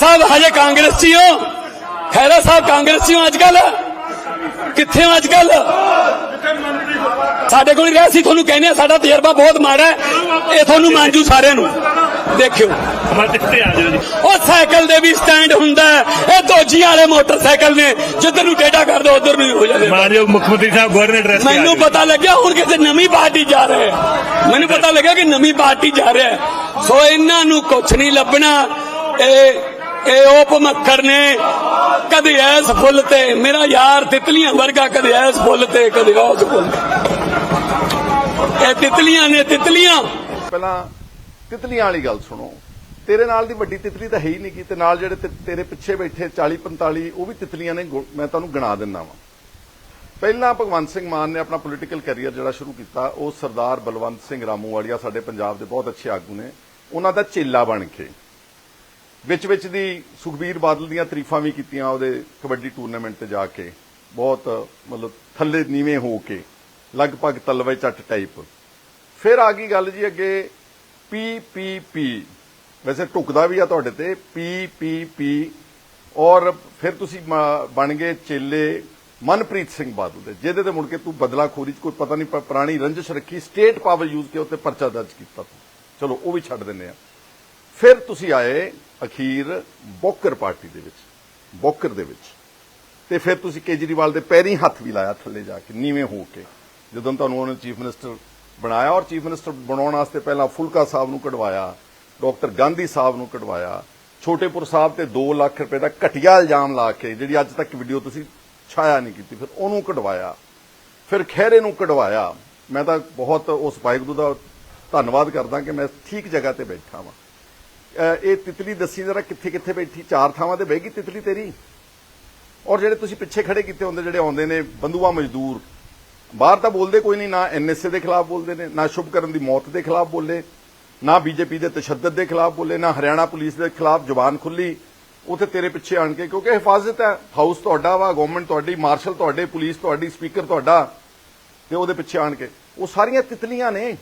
ਸਾਹਿਬ ਹਜੇ ਕਾਂਗਰਸੀ ਹੋ। ਖੈਰਾ ਸਾਹਿਬ ਕਾਂਗਰਸੀ ਹੋ ਅੱਜ ਕੱਲ ਕਿੱਥੇ ਹੋ ਅੱਜ ਕੱਲ ਸਾਡੇ ਕੋਲ ਰਿਹਾ ਸੀ ਤੁਹਾਨੂੰ ਕਹਿੰਦੇ ਆ ਸਾਡਾ ਤਜਰਬਾ ਬਹੁਤ ਮਾੜਾ ਹੈ। ਇਹ ਤੁਹਾਨੂੰ ਮੰਨਜੂ ਸਾਰਿਆਂ ਨੂੰ। ਦੇਖਿਓ। ਉਹ ਸਾਈਕਲ ਦੇ ਵੀ ਸਟੈਂਡ ਹੁੰਦਾ ਹੈ। ਇਹ ਦੋਜੀਆਂ ਵਾਲੇ ਮੋਟਰਸਾਈਕਲ ਨੇ ਜਿੱਧਰ ਨੂੰ ਟੇਢਾ ਕਰ ਦੋ ਉਧਰ ਨੂੰ ਹੀ ਜਾਂਦੇ ਮਾਨਯੋਗ ਮੁੱਖ ਮੰਤਰੀ ਸਾਹਿਬ ਗਵਰਨਰ ਐਡਰੈਸ ਮੈਨੂੰ। ਪਤਾ ਲੱਗਿਆ ਹੁਣ ਕਿਸੇ ਨਵੀਂ ਪਾਰਟੀ ਜਾ ਰਹੇ ਮੈਨੂੰ ਪਤਾ ਲੱਗਿਆ ਕਿ ਨਵੀਂ ਪਾਰਟੀ ਜਾ ਰਿਹਾ ਸੋ ਇਹਨਾਂ ਨੂੰ ਕੁਛ ਨਹੀਂ ਲੱਭਣਾ। ਇਹ ਇਹ ਉਹ ਭਮੱਕੜ ਨੇ, ਕਦੇ ਐਸ ਫੁੱਲ ਤੇ, ਮੇਰਾ ਯਾਰ ਤਿਤਲੀਆਂ ਵਰਗਾ ਕਦੇ ਐਸ ਫੁੱਲ ਤੇ, ਕਦੇ ਉਸ ਫੁੱਲ ਇਹ ਤਿਤਲੀਆਂ ਨੇ ਤਿਤਲੀਆਂ। ਪਹਿਲਾਂ ਤਿਤਲੀਆਂ ਵਾਲੀ ਗੱਲ ਸੁਣੋ। ਤੇਰੇ ਨਾਲ ਦੀ ਵੱਡੀ ਤਿਤਲੀ ਤਾਂ ਹੈ ਹੀ ਨਹੀਂ ਕੀ ਤੇ ਨਾਲ ਜਿਹੜੇ ਤੇਰੇ ਪਿੱਛੇ ਬੈਠੇ 40 45 ਉਹ ਵੀ ਤਿਤਲੀਆਂ ਨੇ ਮੈਂ ਤੁਹਾਨੂੰ ਗਿਣਾ ਦਿੰਦਾ ਵਾਂ। ਪਹਿਲਾਂ ਭਗਵੰਤ ਸਿੰਘ ਮਾਨ ਨੇ ਆਪਣਾ ਪੋਲੀਟੀਕਲ ਕੈਰੀਅਰ ਜਿਹੜਾ ਸ਼ੁਰੂ ਕੀਤਾ, ਉਹ ਸਰਦਾਰ ਬਲਵੰਤ ਸਿੰਘ ਰਾਮੂ ਵਾਲੀਆ ਸਾਡੇ ਪੰਜਾਬ ਦੇ ਬਹੁਤ ਅੱਛੇ ਆਗੂ ਨੇ। ਉਹਨਾਂ ਦਾ ਚੇਲਾ ਬਣ ਕੇ। ਵਿੱਚ ਵਿੱਚ ਦੀ ਸੁਖਬੀਰ ਬਾਦਲ ਦੀਆਂ ਤਾਰੀਫਾਂ ਵੀ ਕੀਤੀਆਂ ਉਹਦੇ ਕਬੱਡੀ ਟੂਰਨਾਮੈਂਟ ਤੇ ਜਾ ਕੇ। ਬਹੁਤ, ਮਤਲਬ ਥੱਲੇ ਨੀਵੇਂ ਹੋ ਕੇ, ਲਗਭਗ ਤਲਵੇ ਚੱਟ ਟਾਈਪ ਫਿਰ ਆ ਗਈ ਗੱਲ ਜੀ ਅੱਗੇ ਪੀ ਪੀ ਪੀ। ਵੈਸੇ ਟੁਕਦਾ ਵੀ ਆ ਤੁਹਾਡੇ ਤੇ, ਪੀ ਪੀ ਪੀ। ਔਰ ਫਿਰ ਤੁਸੀਂ ਬਣ ਗਏ ਚੇਲੇ ਮਨਪ੍ਰੀਤ ਸਿੰਘ ਬਾਦਲ ਦੇ, ਜਿਹਦੇ ਤੇ ਮੁੜ ਕੇ ਤੂੰ ਬਦਲਾਖੋਰੀ ਚ ਕੋਈ ਪਤਾ ਨਹੀਂ ਪੁਰਾਣੀ ਰੰਜਿਸ਼ ਰੱਖੀ ਸਟੇਟ ਪਾਵਰ ਯੂਜ਼ ਕੇ ਉੱਤੇ ਪਰਚਾ ਦਰਜ ਕੀਤਾ ਤੂੰ। ਚਲੋ, ਉਹ ਵੀ ਛੱਡ ਦਿੰਨੇ ਆ। ਫਿਰ ਤੁਸੀਂ ਆਏ ਅਖੀਰ ਬੋਕਰ ਪਾਰਟੀ ਦੇ ਵਿੱਚ, ਬੋਕਰ ਦੇ ਵਿੱਚ। ਤੇ ਫਿਰ ਤੁਸੀਂ ਕੇਜਰੀਵਾਲ ਦੇ ਪੈਰੀ ਹੱਥ ਵੀ ਲਾਇਆ ਥੱਲੇ ਜਾ ਕੇ, ਨੀਵੇਂ ਹੋ ਕੇ। ਜਦੋਂ ਤੁਹਾਨੂੰ ਉਹਨੇ ਚੀਫ ਮਿਨਿਸਟਰ ਬਣਾਇਆ ਔਰ ਚੀਫ ਮਿਨਿਸਟਰ ਬਣਾਉਣ ਵਾਸਤੇ ਪਹਿਲਾਂ ਫੁਲਕਾ ਸਾਹਿਬ ਨੂੰ ਕਢਵਾਇਆ, ਡਾਕਟਰ ਗਾਂਧੀ ਸਾਹਿਬ ਨੂੰ ਕਢਵਾਇਆ, ਛੋਟੇਪੁਰ ਸਾਹਿਬ ਤੇ 2 ਲੱਖ ਰੁਪਏ ਦਾ ਘਟੀਆ ਇਲਜ਼ਾਮ ਲਾ ਕੇ, ਜਿਹੜੀ ਅੱਜ ਤੱਕ ਵੀਡੀਓ ਤੁਸੀਂ ਛਾਇਆ ਨਹੀਂ ਕੀਤੀ, ਫਿਰ ਉਹਨੂੰ ਕਢਵਾਇਆ। ਫਿਰ ਖਹਿਰੇ ਨੂੰ ਕਢਵਾਇਆ। ਮੈਂ ਤਾਂ ਬਹੁਤ ਉਸ ਵਾਹਿਗੁਰੂ ਦਾ ਧੰਨਵਾਦ ਕਰਦਾ ਕਿ ਮੈਂ ਠੀਕ ਜਗ੍ਹਾ ਤੇ ਬੈਠਾ ਵਾਂ। ਇਹ ਤਿਤਲੀ ਦੱਸੀ ਜਰਾ ਕਿੱਥੇ ਕਿੱਥੇ ਬੈਠੀ? ਚਾਰ ਥਾਵਾਂ ਤੇ ਬਹਿ ਗਈ ਤਿਤਲੀ ਤੇਰੀ? ਔਰ ਜਿਹੜੇ ਤੁਸੀਂ ਪਿੱਛੇ ਖੜੇ ਕੀਤੇ ਹੁੰਦੇ, ਜਿਹੜੇ ਆਉਂਦੇ ਨੇ ਬੰਦੂਆ ਮਜ਼ਦੂਰ, ਬਾਹਰ ਤਾਂ ਬੋਲਦੇ ਕੋਈ ਨਹੀਂ, ਨਾ ਐਨਐਸਏ ਦੇ ਖਿਲਾਫ ਬੋਲਦੇ ਨੇ, ਨਾ ਸ਼ੁਭਕਰਨ ਦੀ ਮੌਤ ਦੇ ਖਿਲਾਫ ਬੋਲੇ, ਨਾ ਬੀਜੇਪੀ ਦੇ ਤਸ਼ੱਦਦ ਦੇ ਖਿਲਾਫ ਬੋਲੇ, ਨਾ ਹਰਿਆਣਾ ਪੁਲਿਸ ਦੇ ਖਿਲਾਫ ਜ਼ੁਬਾਨ ਖੁੱਲੀ ਉਥੇ ਤੇਰੇ ਪਿੱਛੇ ਆਣ ਕੇ, ਕਿਉਂਕਿ ਹਿਫਾਜ਼ਤ ਹੈ, ਹਾਊਸ ਤੁਹਾਡਾ ਵਾ ਗਵਰਨਮੈਂਟ ਤੁਹਾਡੀ ਮਾਰਸ਼ਲ ਤੁਹਾਡੇ, ਪੁਲਿਸ ਤੁਹਾਡੀ ਸਪੀਕਰ ਤੁਹਾਡਾ, ਤੇ ਉਹਦੇ ਪਿੱਛੇ ਆਣ ਕੇ। ਉਹ ਸਾਰੀਆਂ ਤਿਤਲੀਆਂ ਨੇ,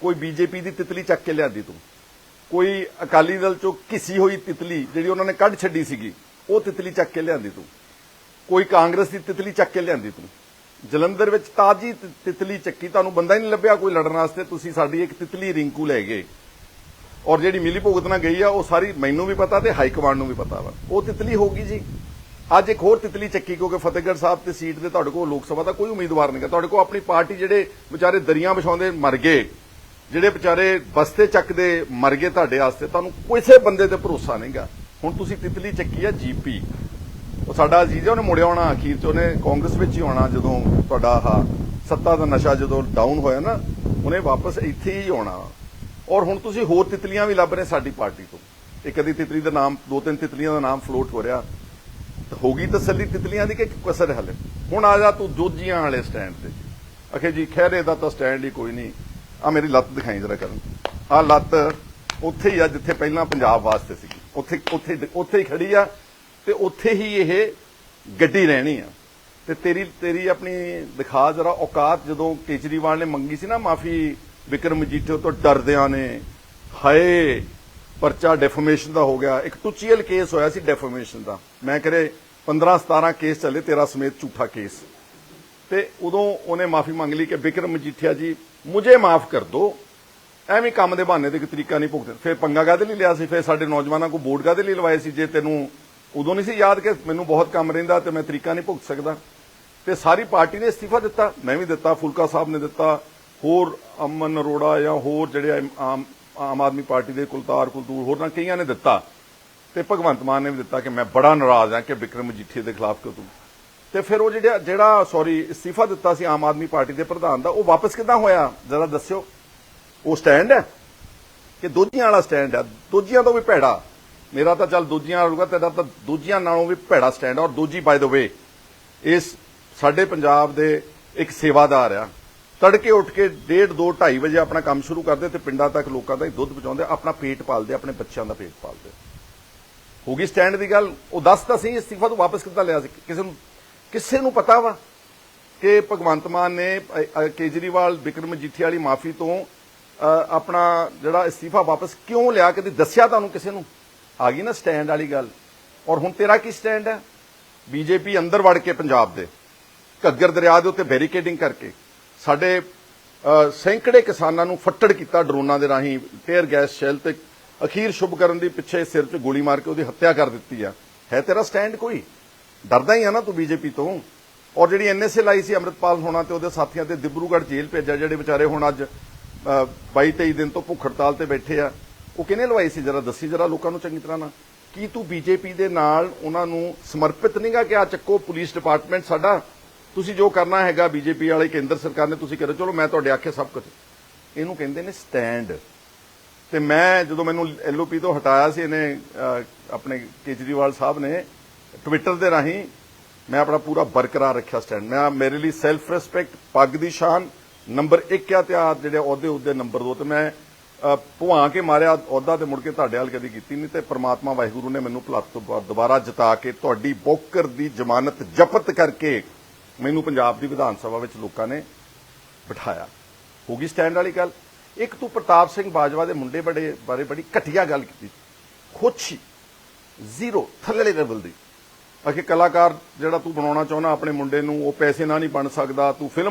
ਕੋਈ ਬੀਜੇਪੀ ਦੀ ਤਿਤਲੀ ਚੱਕ ਕੇ ਲਿਆਂਦੀ ਤੂੰ। ਕੋਈ ਅਕਾਲੀ ਦਲ ਚੋਂ ਕਿਸੀ ਹੋਈ ਤਿਤਲੀ ਜਿਹੜੀ ਉਹਨਾਂ ਨੇ ਕੱਢ ਛੱਡੀ ਸੀਗੀ, ਉਹ ਤਿਤਲੀ ਚੱਕ ਕੇ ਲਿਆਂਦੀ ਤੂੰ। ਕੋਈ ਕਾਂਗਰਸ ਦੀ ਤਿਤਲੀ ਚੱਕ ਕੇ ਲਿਆਂਦੀ ਤੂੰ। ਜਲੰਧਰ ਵਿੱਚ ਤਾਜੀ ਤ- ਤਿਤਲੀ ਚੱਕੀ, ਤੁਹਾਨੂੰ ਬੰਦਾ ਹੀ ਨਹੀਂ ਲੱਭਿਆ ਕੋਈ ਲੜਨ ਵਾਸਤੇ, ਤੁਸੀਂ ਸਾਡੀ ਇੱਕ ਤਿਤਲੀ ਰਿੰਕੂ ਲੈ ਗਏ। ਔਰ ਜਿਹੜੀ ਮਿਲੀ ਭੁਗਤ ਨਾਲ ਗਈ ਆ, ਉਹ ਸਾਰੀ ਮੈਨੂੰ ਵੀ ਪਤਾ ਤੇ ਹਾਈ ਕਮਾਂਡ ਨੂੰ ਵੀ ਪਤਾ ਵਾ। ਉਹ ਤਿਤਲੀ ਹੋਗੀ ਜੀ। ਅੱਜ ਇੱਕ ਹੋਰ ਤਿਤਲੀ ਚੱਕੀ, ਕਿਉਂਕਿ ਫਤਿਹਗੜ੍ਹ ਸਾਹਿਬ ਤੇ ਸੀਟ ਦੇ ਤੁਹਾਡੇ ਕੋਲ ਲੋਕ ਸਭਾ ਦਾ ਕੋਈ ਉਮੀਦਵਾਰ ਨਹੀਂਗਾ ਤੁਹਾਡੇ ਕੋਲ ਆਪਣੀ ਪਾਰਟੀ ਜਿਹੜੇ ਵਿਚਾਰੇ ਦਰੀਆਂ ਵਿਛਾਉਂਦੇ ਮਰ ਗਏ ਜਿਹੜੇ ਵਿਚਾਰੇ ਬਸਤੇ ਚੱਕਦੇ ਮਰ ਗਏ ਤੁਹਾਡੇ ਵਾਸਤੇ, ਤੁਹਾਨੂੰ ਕਿਸੇ ਬੰਦੇ ਤੇ ਭਰੋਸਾ ਨਹੀਂਗਾ। ਹੁਣ ਤੁਸੀਂ ਤਿਤਲੀ ਚੱਕੀ ਆ ਜੀਪੀ ਉਹ ਸਾਡਾ ਅਜੀਜ਼ ਹੈ ਉਹਨੇ ਮੁੜਿਆ ਆਉਣਾ ਅਖੀਰ ਚ, ਉਹਨੇ ਕਾਂਗਰਸ ਵਿੱਚ ਹੀ ਆਉਣਾ ਜਦੋਂ ਤੁਹਾਡਾ ਆਹ ਸੱਤਾ ਦਾ ਨਸ਼ਾ ਜਦੋਂ ਡਾਊਨ ਹੋਇਆ ਨਾ, ਉਹਨੇ ਵਾਪਸ ਇੱਥੇ ਹੀ ਆਉਣਾ। ਔਰ ਹੁਣ ਤੁਸੀਂ ਹੋਰ ਤਿਤਲੀਆਂ ਵੀ ਲੱਭ ਰਹੇ ਸਾਡੀ ਪਾਰਟੀ ਤੋਂ। ਇੱਕ ਅੱਧੀ ਤਿਤਲੀ ਦਾ ਨਾਮ, ਦੋ ਤਿੰਨ ਤਿਤਲੀਆਂ ਦਾ ਨਾਮ ਫਲੋਟ ਹੋ ਰਿਹਾ। ਤਾਂ ਹੋ ਗਈ ਤਸੱਲੀ ਤਿਤਲੀਆਂ ਦੀ ਕਿ ਕਸਰ ਹਲੇ? ਹੁਣ ਆ ਜਾ ਤੂੰ ਦੋਜੀਆਂ ਵਾਲੇ ਸਟੈਂਡ ਤੇ। ਅਖੇ ਜੀ ਖੈਰੇ ਦਾ ਤਾਂ ਸਟੈਂਡ ਹੀ ਕੋਈ ਨਹੀਂ। ਆ ਮੇਰੀ ਲੱਤ ਦਿਖਾਈ ਜਰਾ ਕਰਨ। ਆ ਲੱਤ ਉੱਥੇ ਹੀ ਆ ਜਿੱਥੇ ਪਹਿਲਾਂ ਪੰਜਾਬ ਵਾਸਤੇ ਸੀ ਉੱਥੇ ਉੱਥੇ ਉੱਥੇ ਹੀ ਖੜੀ ਆ ਤੇ ਉੱਥੇ ਹੀ ਇਹ ਗੱਡੀ ਰਹਿਣੀ ਆ। ਤੇ ਤੇਰੀ ਤੇਰੀ ਆਪਣੀ ਦਿਖਾ ਜਰਾ ਔਕਾਤ ਜਦੋਂ ਕੇਜਰੀਵਾਲ ਨੇ ਮੰਗੀ ਸੀ ਨਾ ਮਾਫੀ, ਵਿਕਰਮ ਮਜੀਠੇ ਤੋਂ ਡਰਦਿਆਂ ਨੇ, ਹਾਏ, ਪਰਚਾ ਡੈਫਰਮੇਸ਼ਨ ਦਾ ਹੋ ਗਿਆ। ਇੱਕ ਟੁਚੀਅਲ ਕੇਸ ਹੋਇਆ ਸੀ ਡੈਫਰਮੇਸ਼ਨ ਦਾ। ਮੈਂ ਕਰੇ 15 17 ਕੇਸ ਚੱਲੇ, ਤੇਰਾ ਸਮੇਤ ਝੂਠਾ ਕੇਸ। ਤੇ ਉਦੋਂ ਉਹਨੇ ਮਾਫੀ ਮੰਗ ਲਈ ਕਿ ਵਿਕਰਮ ਮਜੀਠੀਆ ਜੀ, ਮੁਝੇ ਮਾਫ ਕਰ ਦਿਓ ਐਵੇਂ ਕੰਮ ਦੇ ਬਹਾਨੇ ਤੇ ਇੱਕ ਤਰੀਕਾ ਨਹੀਂ ਭੁਗਤ ਫਿਰ ਪੰਗਾ ਕਾਹਦੇ ਲਈ ਲਿਆ ਸੀ? ਫਿਰ ਸਾਡੇ ਨੌਜਵਾਨਾਂ ਕੋ ਬੋਰਡ ਕਾਹਦੇ ਲਈ ਲਵਾਏ ਸੀ? ਜੇ ਤੈਨੂੰ ਉਦੋਂ ਨਹੀਂ ਸੀ ਯਾਦ ਕਿ ਮੈਨੂੰ ਬਹੁਤ ਕੰਮ ਰਹਿੰਦਾ ਤੇ ਮੈਂ ਤਰੀਕਾ ਨਹੀਂ ਭੁਗਤ ਸਕਦਾ। ਤੇ ਸਾਰੀ ਪਾਰਟੀ ਨੇ ਅਸਤੀਫਾ ਦਿੱਤਾ। ਮੈਂ ਵੀ ਦਿੱਤਾ, ਫੁਲਕਾ ਸਾਹਿਬ ਨੇ ਦਿੱਤਾ। ਹੋਰ ਅਮਨ ਅਰੋੜਾ ਜਾਂ ਹੋਰ ਜਿਹੜੇ ਆਮ ਆਮ ਆਦਮੀ ਪਾਰਟੀ ਦੇ ਕੁਲਤਾਰ, ਕੁਲਤੂਰ ਹੋਰ ਨਾ ਕਈਆਂ ਨੇ ਦਿੱਤਾ। ਤੇ ਭਗਵੰਤ ਮਾਨ ਨੇ ਵੀ ਦਿੱਤਾ ਕਿ ਮੈਂ ਬੜਾ ਨਾਰਾਜ਼ ਹਾਂ ਕਿ ਵਿਕਰਮ ਮਜੀਠੀਆ ਦੇ ਖਿਲਾਫ ਕਿਉਂ ਤੂੰ ਤੇ ਫਿਰ ਉਹ ਜਿਹੜਾ ਜਿਹੜਾ ਸੌਰੀ ਅਸਤੀਫਾ ਦਿੱਤਾ ਸੀ ਆਮ ਆਦਮੀ ਪਾਰਟੀ ਦੇ ਪ੍ਰਧਾਨ ਦਾ, ਉਹ ਵਾਪਸ ਕਿੱਦਾਂ ਹੋਇਆ? ਜ਼ਰਾ ਦੱਸਿਓ। ਉਹ ਸਟੈਂਡ ਹੈ? ਕਿ ਦੋਜੀਆਂ ਵਾਲਾ ਸਟੈਂਡ ਹੈ? ਦੋਜੀਆਂ ਤੋਂ ਵੀ ਭੈੜਾ। ਮੇਰਾ ਤਾਂ ਚੱਲ ਦੂਜੀਆਂ ਵਾਲੂਗਾ ਤੇਰਾ ਤਾਂ ਦੂਜੀਆਂ ਨਾਲੋਂ ਵੀ ਭੈੜਾ ਸਟੈਂਡ ਔਰ ਦੂਜੀ ਬਾਈ ਦ ਵੇ ਇਸ ਸਾਡੇ ਪੰਜਾਬ ਦੇ ਇੱਕ ਸੇਵਾਦਾਰ ਆ। ਤੜਕੇ ਉੱਠ ਕੇ 1:30 2 2:30 ਵਜੇ ਆਪਣਾ ਕੰਮ ਸ਼ੁਰੂ ਕਰਦੇ ਤੇ ਪਿੰਡਾਂ ਤੱਕ ਲੋਕਾਂ ਦਾ ਹੀ ਦੁੱਧ ਪਹੁੰਚਾਉਂਦੇ, ਆਪਣਾ ਪੇਟ ਪਾਲਦੇ, ਆਪਣੇ ਬੱਚਿਆਂ ਦਾ ਪੇਟ ਪਾਲਦੇ। ਹੋ ਗਈ ਸਟੈਂਡ ਦੀ ਗੱਲ। ਉਹ ਦੱਸ ਤਾਂ ਸਹੀ ਅਸਤੀਫਾ ਤੋਂ ਵਾਪਸ ਕਿੱਦਾਂ ਲਿਆ ਸੀ? ਕਿਸੇ ਨੂੰ ਕਿਸੇ ਨੂੰ ਪਤਾ ਵਾ ਕਿ ਭਗਵੰਤ ਮਾਨ ਨੇ ਕੇਜਰੀਵਾਲ ਵਿਕਰਮ ਮਜੀਠੀਆ ਵਾਲੀ ਮਾਫੀ ਤੋਂ ਆਪਣਾ ਜਿਹੜਾ ਅਸਤੀਫਾ ਵਾਪਸ ਕਿਉਂ ਲਿਆ ਕਦੇ ਦੱਸਿਆ ਤੁਹਾਨੂੰ ਕਿਸੇ ਨੂੰ? ਆ ਗਈ ਨਾ ਸਟੈਂਡ ਵਾਲੀ ਗੱਲ। ਔਰ ਹੁਣ ਤੇਰਾ ਕੀ ਸਟੈਂਡ ਹੈ? ਬੀਜੇਪੀ ਅੰਦਰ ਵੜ ਕੇ ਪੰਜਾਬ ਦੇ, ਘੱਗਰ ਦਰਿਆ ਦੇ ਉੱਤੇ ਬੈਰੀਕੇਡਿੰਗ ਕਰਕੇ, ਸਾਡੇ ਸੈਂਕੜੇ ਕਿਸਾਨਾਂ ਨੂੰ ਫੱਟੜ ਕੀਤਾ ਡਰੋਨਾਂ ਦੇ ਰਾਹੀਂ ਟੇਅਰ ਗੈਸ ਸ਼ੈਲ ਤੇ ਅਖੀਰ ਸ਼ੁਭ ਕਰਨ ਦੀ ਪਿੱਛੇ ਸਿਰ 'ਚ ਗੋਲੀ ਮਾਰ ਕੇ ਉਹਦੀ ਹੱਤਿਆ ਕਰ ਦਿੱਤੀ ਆ। ਹੈ ਤੇਰਾ ਸਟੈਂਡ ਕੋਈ? ਡਰਦਾ ਹੀ ਆ ਨਾ ਤੂੰ ਬੀਜੇਪੀ ਤੋਂ। ਔਰ ਜਿਹੜੀ ਐਨਐਸਏ ਲਾਈ ਸੀ ਅੰਮ੍ਰਿਤਪਾਲ ਹੋਣਾ ਤੇ ਉਹਦੇ ਸਾਥੀਆਂ ਤੇ ਦਿਬਰੂਗੜ੍ਹ ਜੇਲ੍ਹ ਭੇਜਿਆ, ਜਿਹੜੇ ਵਿਚਾਰੇ ਹੁਣ ਅੱਜ 22 23 ਦਿਨ ਤੋਂ ਭੁੱਖ ਹੜਤਾਲ ਤੇ ਬੈਠੇ ਆ। ਉਹ ਕਿਹਨੇ ਲਵਾਈ ਸੀ? ਜਰਾ ਦੱਸੀ, ਜਰਾ ਲੋਕਾਂ ਨੂੰ ਚੰਗੀ ਤਰ੍ਹਾਂ ਨਾ। ਕੀ ਤੂੰ ਬੀਜੇਪੀ ਦੇ ਨਾਲ ਉਹਨਾਂ ਨੂੰ ਸਮਰਪਿਤ ਨਹੀਂਗਾ ਕਿ ਆ ਚੱਕੋ ਪੁਲਿਸ ਡਿਪਾਰਟਮੈਂਟ ਸਾਡਾ? ਤੁਸੀਂ ਜੋ ਕਰਨਾ ਹੈਗਾ ਬੀਜੇਪੀ ਵਾਲੇ, ਕੇਂਦਰ ਸਰਕਾਰ ਨੇ ਤੁਸੀਂ ਕਰੋ। ਚਲੋ, ਮੈਂ ਤੁਹਾਡੇ ਆਖੇ ਸਭ ਕੁਝ ਇਹਨੂੰ ਕਹਿੰਦੇ ਨੇ ਸਟੈਂਡ। ਤੇ ਮੈਂ ਜਦੋਂ ਮੈਨੂੰ ਐਲਓਪੀ ਤੋਂ ਹਟਾਇਆ ਸੀ, ਇਹਨੇ ਆਪਣੇ ਕੇਜਰੀਵਾਲ ਸਾਹਿਬ ਨੇ ਟਵਿੱਟਰ ਦੇ ਰਾਹੀਂ ਮੈਂ ਆਪਣਾ ਪੂਰਾ ਬਰਕਰਾਰ ਰੱਖਿਆ ਸਟੈਂਡ ਮੈਂ ਮੇਰੇ ਲਈ ਸੈਲਫ ਰਿਸਪੈਕਟ ਪੱਗ ਦੀ ਸ਼ਾਨ ਨੰਬਰ 1 ਆ ਤੇ ਆ ਜਿਹੜੇ ਅਹੁਦੇ ਉਹਦੇ ਨੰਬਰ 2 ਤੇ ਮੈਂ ਭੁਆ ਕੇ ਮਾਰਿਆ, ਅਹੁਦਾ ਤੇ ਮੁੜ ਕੇ ਤੁਹਾਡੇ ਹਾਲ ਕਦੀ ਕੀਤੀ ਨਹੀਂ ਤੇ ਪ੍ਰਮਾਤਮਾ ਵਾਹਿਗੁਰੂ ਨੇ ਮੈਨੂੰ ਭਲੱਤ ਤੋਂ ਦੁਬਾਰਾ ਜਿਤਾ ਕੇ ਤੁਹਾਡੀ ਬੋਕਰ ਦੀ ਜ਼ਮਾਨਤ ਜ਼ਬਤ ਕਰਕੇ ਮੈਨੂੰ ਪੰਜਾਬ ਦੀ ਵਿਧਾਨ ਸਭਾ ਵਿੱਚ ਲੋਕਾਂ ਨੇ ਬਿਠਾਇਆ। ਹੋ ਗਈ ਸਟੈਂਡ ਵਾਲੀ ਗੱਲ। ਇੱਕ ਤੂੰ ਪ੍ਰਤਾਪ ਸਿੰਘ ਬਾਜਵਾ ਦੇ ਮੁੰਡੇ ਬੜੇ, ਬਾਰੇ ਬੜੀ ਘਟੀਆ ਗੱਲ ਕੀਤੀ। ਖੁਸ਼ੀ ਜ਼ੀਰੋ ਥੱਲੇ ਲੈਵਲ ਦੀ। ਅਖੇ ਕਲਾਕਾਰ ਜਿਹੜਾ ਤੂੰ ਬਣਾਉਣਾ ਚਾਹੁੰਦਾ, ਆਪਣੇ ਮੁੰਡੇ ਨੂੰ, ਉਹ ਪੈਸੇ ਨਾਲ ਨਹੀਂ ਬਣ ਸਕਦਾ, ਤੂੰ ਫਿਲਮ